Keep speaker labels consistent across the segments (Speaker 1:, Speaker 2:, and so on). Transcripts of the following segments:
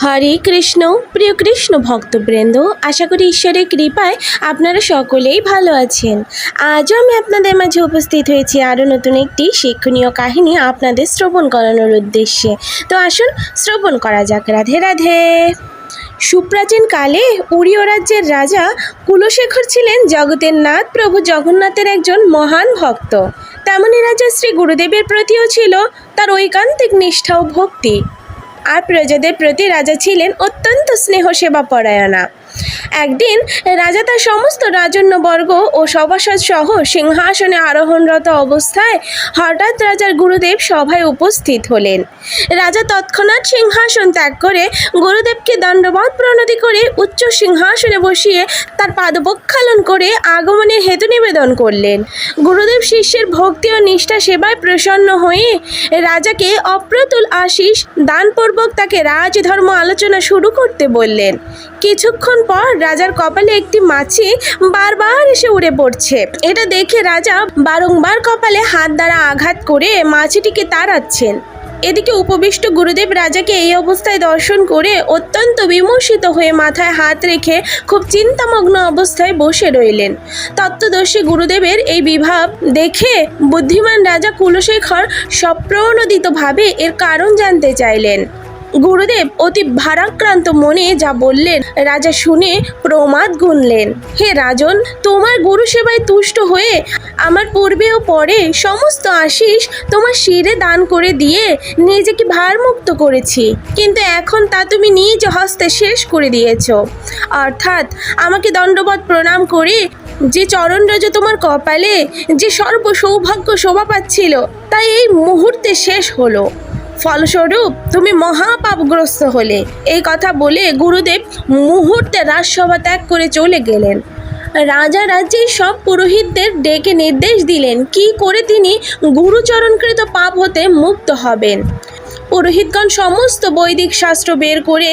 Speaker 1: হরে কৃষ্ণ, প্রিয় কৃষ্ণ ভক্তবৃন্দ, আশা করি ঈশ্বরের কৃপায় আপনারা সকলেই ভালো আছেন। আজও আমি আপনাদের মাঝে উপস্থিত হয়েছি আরও নতুন একটি শিক্ষণীয় কাহিনী আপনাদের শ্রবণ করানোর উদ্দেশ্যে। তো আসুন শ্রবণ করা যাক। রাধে রাধে। সুপ্রাচীন কালে উড়িয় রাজ্যের রাজা কুলশেখর ছিলেন জগতের নাথ প্রভু জগন্নাথের একজন মহান ভক্ত। তেমনি রাজা শ্রী গুরুদেবের প্রতিও ছিল তার ঐকান্তিক নিষ্ঠা ও ভক্তি। আর প্রজাদের প্রতি রাজা ছিলেন অত্যন্ত স্নেহ সেবা পরায়ণা। একদিন রাজা তার সমস্ত রাজন্যবর্গ ও সভাসদ সহ সিংহাসনে আরোহণরত অবস্থায় হঠাৎ রাজার গুরুদেব সভায় উপস্থিত হলেন। রাজা তৎক্ষণাৎ সিংহাসন ত্যাগ করে গুরুদেবকে দণ্ডবত প্রণতি করে উচ্চ সিংহাসনে বসিয়ে তার পাদবক্ষালন করে আগমনের হেতু নিবেদন করলেন। গুরুদেব শিষ্যের ভক্তি ও নিষ্ঠা সেবায় প্রসন্ন হয়ে রাজাকে অপ্রতুল আশিস দানপূর্বক তাকে রাজধর্ম আলোচনা শুরু করতে বললেন। কিছুক্ষণ পর রাজার কপালে একটি মাছি বারবার এসে উড়ে পড়ছে। এটা দেখে রাজা বারংবার কপালে হাত দ্বারা আঘাত করে মাছিটিকে তাড়াচ্ছেন। এদিকে উপবিষ্ট গুরুদেব রাজাকে এই অবস্থায় দর্শন করে অত্যন্ত বিমর্ষিত হয়ে মাথায় হাত রেখে খুব চিন্তামগ্ন অবস্থায় বসে রইলেন। তত্ত্বদর্শী গুরুদেবের এই বিভাব দেখে বুদ্ধিমান রাজা কুলশেখর সপ্রণোদিতভাবে এর কারণ জানতে চাইলেন। গুরুদেব অতি ভারাক্রান্ত মনে যা বললেন, রাজা শুনে প্রমাদ গুনলেন, হে রাজন, তোমার গুরু সেবায় তুষ্ট হয়ে আমার পূর্বে ও পরে সমস্ত আশিস তোমার শিরে দান করে দিয়ে নিজেকে ভারমুক্ত করেছি। কিন্তু এখন তা তুমি নিজ হস্তে শেষ করে দিয়েছ। অর্থাৎ আমাকে দণ্ডবধ প্রণাম করে যে চরণরাজ তোমার কপালে যে সর্ব সৌভাগ্য শোভা পাচ্ছিল তাই এই মুহূর্তে শেষ হলো। ফলস্বরূপ তুমি মহাপাপগ্রস্ত হলে। এই কথা বলে গুরুদেব মুহূর্তে রাজসভা ত্যাগ করে চলে গেলেন। রাজা রাজ্যের সব পুরোহিতদের ডেকে নির্দেশ দিলেন, কি করে তিনি গুরুচরণকৃত পাপ হতে মুক্ত হবেন। পুরোহিতগণ সমস্ত বৈদিক শাস্ত্র বের করে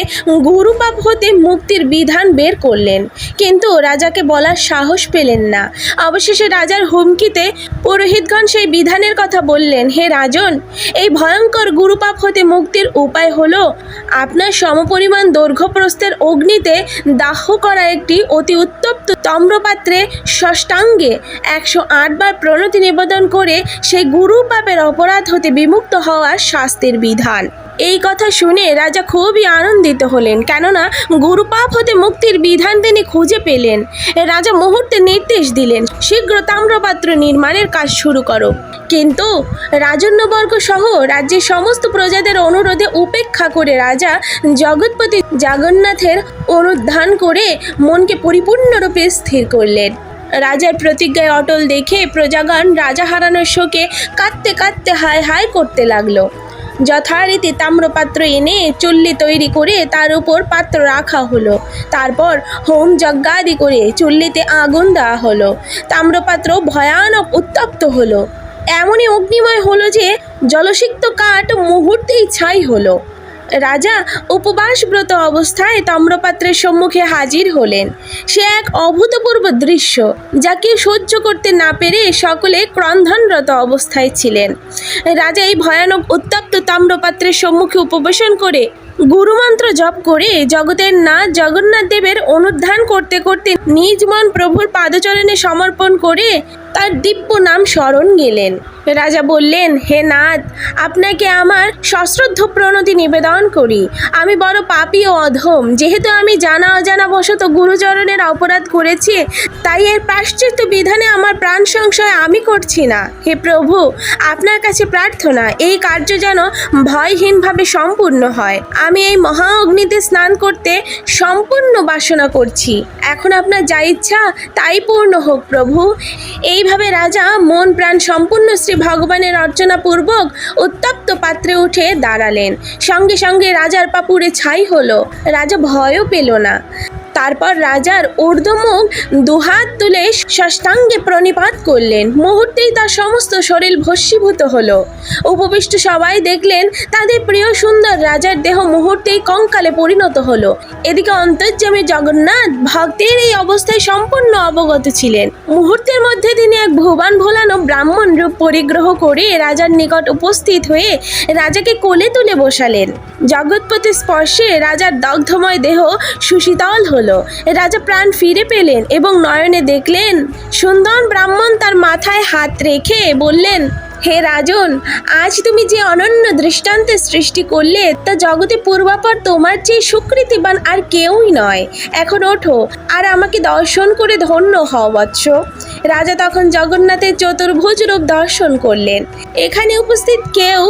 Speaker 1: গুরুপাপ হতে মুক্তির বিধান বের করলেন। কিন্তু রাজাকে বলার সাহস পেলেন না। অবশেষে রাজার হুমকিতে পুরোহিতগণ সেই বিধানের কথা বললেন, হে রাজন, এই ভয়ঙ্কর গুরুপাপ হতে মুক্তির উপায় হলো আপনার সমপরিমাণ দৈর্ঘ্যপ্রস্থের অগ্নিতে দাহ করা একটি অতি উত্তপ্ত তম্রপাত্রে ষষ্ঠাঙ্গে একশো আটবার প্রণতি নিবেদন করে সেই গুরু পাপের অপরাধ হতে বিমুক্ত হওয়ার শাস্তির বিধান। এই কথা শুনে রাজা খুবই আনন্দিত হলেন, কেননা গুরুপাপ হতে মুক্তির বিধান তিনি খুঁজে পেলেন। রাজা মুহূর্তে নির্দেশ দিলেন, শীঘ্র তাম্রপাত্র নির্মাণের কাজ শুরু করো। কিন্তু রাজন্যবর্গ সহ রাজ্যের সমস্ত প্রজাদের অনুরোধে উপেক্ষা করে রাজা জগৎপতি জগন্নাথের অনুধান করে মনকে পরিপূর্ণরূপে স্থির করলেন। রাজার প্রতিজ্ঞায় অটল দেখে প্রজাগণ রাজা হারানোর শোকে কাঁদতে কাঁদতে হায় হায় করতে লাগল। যথারীতি তাম্রপাত্র এনে চুল্লি তৈরি করে তার উপর পাত্র রাখা হলো। তারপর হোম যজ্ঞাদি করে চুল্লিতে আগুন দেওয়া হলো। তাম্রপাত্র ভয়ানক উত্তপ্ত হলো। এমনই অগ্নিময় হলো যে জলসিক্ত কাঠ মুহূর্তেই ছাই হলো। রাজা উপবাসব্রত অবস্থায় তাম্রপাত্রের সম্মুখে হাজির হলেন। সে এক অভূতপূর্ব দৃশ্য, যা কেউ সহ্য করতে না পেরে সকলে ক্রন্ধনরত অবস্থায় ছিলেন। রাজা এই ভয়ানক উত্তপ্ত তাম্রপাত্রের সম্মুখে উপবেশন করে গুরুমন্ত্র জপ করে জগতের নাথ জগন্নাথ দেবের অনুধান করতে করতে নিজ মন প্রভুর পাদচরণে সমর্পণ করে তার দিব্য নাম স্মরণ গেলেন। রাজা বললেন, হে নাথ, আপনাকে আমার সশ্রদ্ধ প্রণতি নিবেদন করি। আমি বড় পাপী ও অধম। যেহেতু আমি জানা অজানা বশত গুরুচরণের অপরাধ করেছি, তাই এর প্রাশ্চিত্য বিধানে আমার প্রাণ সংশয় আমি করছি না। হে প্রভু, আপনার কাছে প্রার্থনা, এই কার্য যেন ভয়হীনভাবে সম্পূর্ণ হয়। আমি এই মহা অগ্নিতে স্নান করতে সম্পূর্ণ বাসনা করছি। এখন আপনার যা ইচ্ছা তাই পূর্ণ হোক প্রভু। এইভাবে রাজা মন প্রাণ সম্পূর্ণ শ্রী ভগবানের অর্চনা পূর্বক উত্তপ্ত পাত্রে উঠে দাঁড়ালেন। সঙ্গে সঙ্গে রাজার পাপুরে ছাই হলো। রাজা ভয়ও পেল না। তারপর রাজার ঊর্ধ্বমুখ দুহাত তুলে ষষ্ঠাঙ্গে প্রণিপাত করলেন। মুহূর্তেই তার সমস্ত শরীর ভস্মীভূত হলো। উপবিষ্ট সবাই দেখলেন, তাদের প্রিয় সুন্দর রাজার দেহ মুহূর্তেই কঙ্কালে পরিণত হলো। এদিকে অন্তর্যামী জগন্নাথ ভক্তের এই অবস্থায় সম্পূর্ণ অবগত ছিলেন। মুহূর্তের মধ্যে তিনি এক ভুবান ভোলানো ব্রাহ্মণ রূপ পরিগ্রহ করে রাজার নিকট উপস্থিত হয়ে রাজাকে কোলে তুলে বসালেন। জগৎপতি স্পর্শে রাজার দগ্ধময় দেহ সুশীতল হলো। রাজা প্রাণ ফিরে পেলেন এবং নয়নে দেখলেন, সুন্দর ব্রাহ্মণ তার মাথায় হাত রেখে বললেন, হে রাজন, আজ তুমি যে অনন্য দৃষ্টান্তে সৃষ্টি করলে, তা জগতে পূর্বাপর তোমার চেয়ে সুকৃতিবান আর কেউই নয়। এখন ওঠো, আর আমাকে দর্শন করে ধন্য হও, বৎস। রাজা তখন জগন্নাথের চতুর্ভুজ রূপ দর্শন করলেন। এখানে উপস্থিত কেউ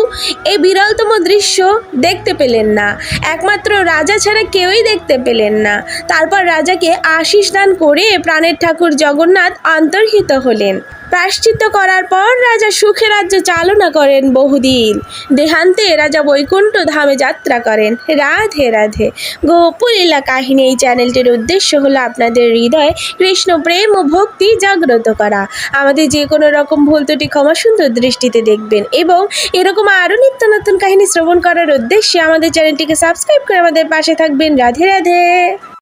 Speaker 1: এই বিরলতম দৃশ্য দেখতে পেলেন না। একমাত্র রাজা ছাড়া কেউই দেখতে পেলেন না। তারপর রাজাকে আশিস দান করে প্রাণের ঠাকুর জগন্নাথ অন্তর্হিত হলেন। প্রায়শ্চিত্ত করার পর রাজা সুখে রাজ্য চালনা করেন বহুদিন। দেহান্তে রাজা বৈকুণ্ঠ ধামে যাত্রা করেন। রাধে রাধে। গোপুলীলা কাহিনী এই চ্যানেলটির উদ্দেশ্য হলো আপনাদের হৃদয়ে কৃষ্ণ প্রেম ও ভক্তি জাগ্রত করা। আমাদের যে কোনো রকম ভুল ত্রুটি ক্ষমা সুন্দর দৃষ্টিতে দেখবেন এবং এরকম আরও নিত্য নতুন কাহিনী শ্রবণ করার উদ্দেশ্যে আমাদের চ্যানেলটিকে সাবস্ক্রাইব করে আমাদের পাশে থাকবেন। রাধে রাধে।